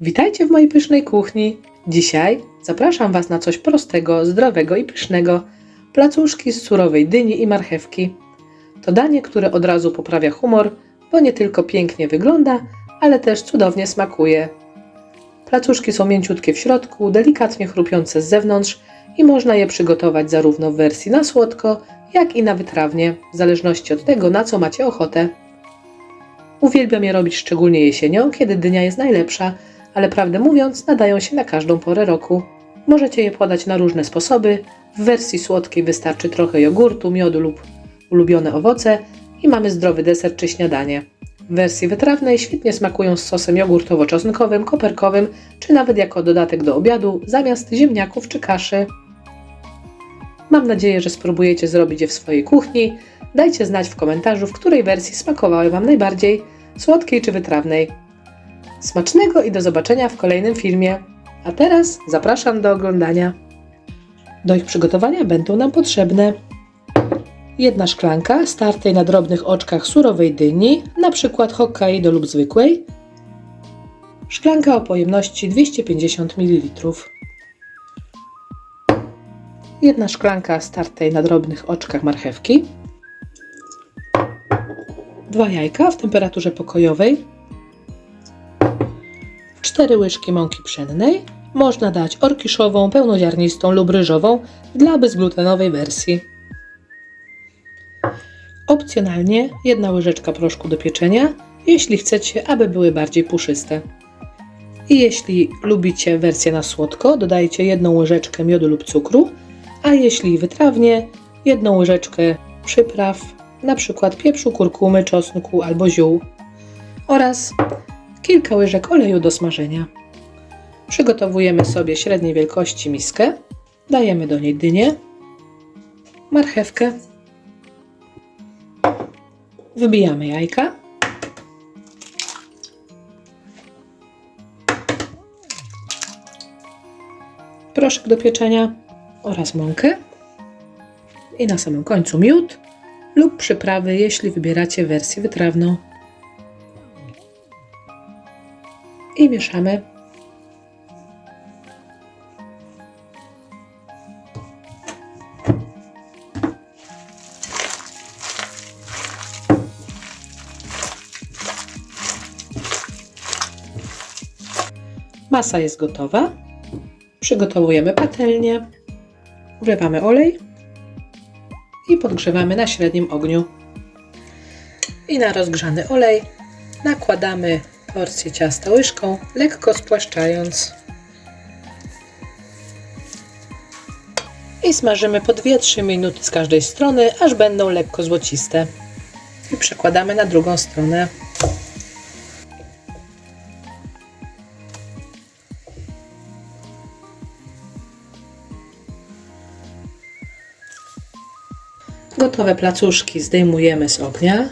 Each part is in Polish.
Witajcie w mojej pysznej kuchni. Dzisiaj zapraszam Was na coś prostego, zdrowego i pysznego. Placuszki z surowej dyni i marchewki. To danie, które od razu poprawia humor, bo nie tylko pięknie wygląda, ale też cudownie smakuje. Placuszki są mięciutkie w środku, delikatnie chrupiące z zewnątrz i można je przygotować zarówno w wersji na słodko, jak i na wytrawnie, w zależności od tego, na co macie ochotę. Uwielbiam je robić szczególnie jesienią, kiedy dynia jest najlepsza, ale prawdę mówiąc, nadają się na każdą porę roku. Możecie je podać na różne sposoby. W wersji słodkiej wystarczy trochę jogurtu, miodu lub ulubione owoce i mamy zdrowy deser czy śniadanie. W wersji wytrawnej świetnie smakują z sosem jogurtowo-czosnkowym, koperkowym, czy nawet jako dodatek do obiadu zamiast ziemniaków czy kaszy. Mam nadzieję, że spróbujecie zrobić je w swojej kuchni. Dajcie znać w komentarzu, w której wersji smakowały Wam najbardziej, słodkiej czy wytrawnej. Smacznego i do zobaczenia w kolejnym filmie. A teraz zapraszam do oglądania. Do ich przygotowania będą nam potrzebne jedna szklanka startej na drobnych oczkach surowej dyni, przykład Hokkaido lub zwykłej, szklanka o pojemności 250 ml, jedna szklanka startej na drobnych oczkach marchewki, dwa jajka w temperaturze pokojowej, 4 łyżki mąki pszennej. Można dać orkiszową, pełnoziarnistą lub ryżową dla bezglutenowej wersji. Opcjonalnie jedna łyżeczka proszku do pieczenia, jeśli chcecie, aby były bardziej puszyste. I jeśli lubicie wersję na słodko, dodajcie jedną łyżeczkę miodu lub cukru, a jeśli wytrawnie, jedną łyżeczkę przypraw, przykład pieprzu, kurkumy, czosnku albo ziół oraz kilka łyżek oleju do smażenia. Przygotowujemy sobie średniej wielkości miskę. Dajemy do niej dynię, marchewkę, wybijamy jajka, proszek do pieczenia oraz mąkę i na samym końcu miód lub przyprawy, jeśli wybieracie wersję wytrawną. I mieszamy. Masa jest gotowa. Przygotowujemy patelnię. Wlewamy olej i podgrzewamy na średnim ogniu. I na rozgrzany olej nakładamy porcję ciasta łyżką, lekko spłaszczając. I smażymy po 2-3 minuty z każdej strony, aż będą lekko złociste. I przekładamy na drugą stronę. Gotowe placuszki zdejmujemy z ognia.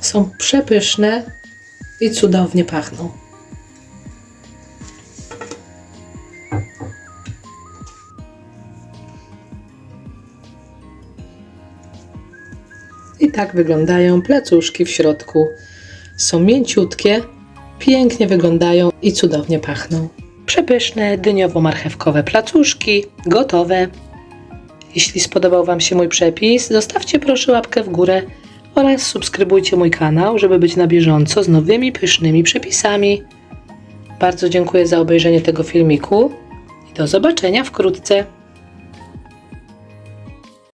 Są przepyszne, i cudownie pachną. I tak wyglądają placuszki w środku. Są mięciutkie, pięknie wyglądają i cudownie pachną. Przepyszne dyniowo-marchewkowe placuszki, gotowe. Jeśli spodobał Wam się mój przepis, zostawcie proszę łapkę w górę oraz subskrybujcie mój kanał, żeby być na bieżąco z nowymi pysznymi przepisami. Bardzo dziękuję za obejrzenie tego filmiku i do zobaczenia wkrótce.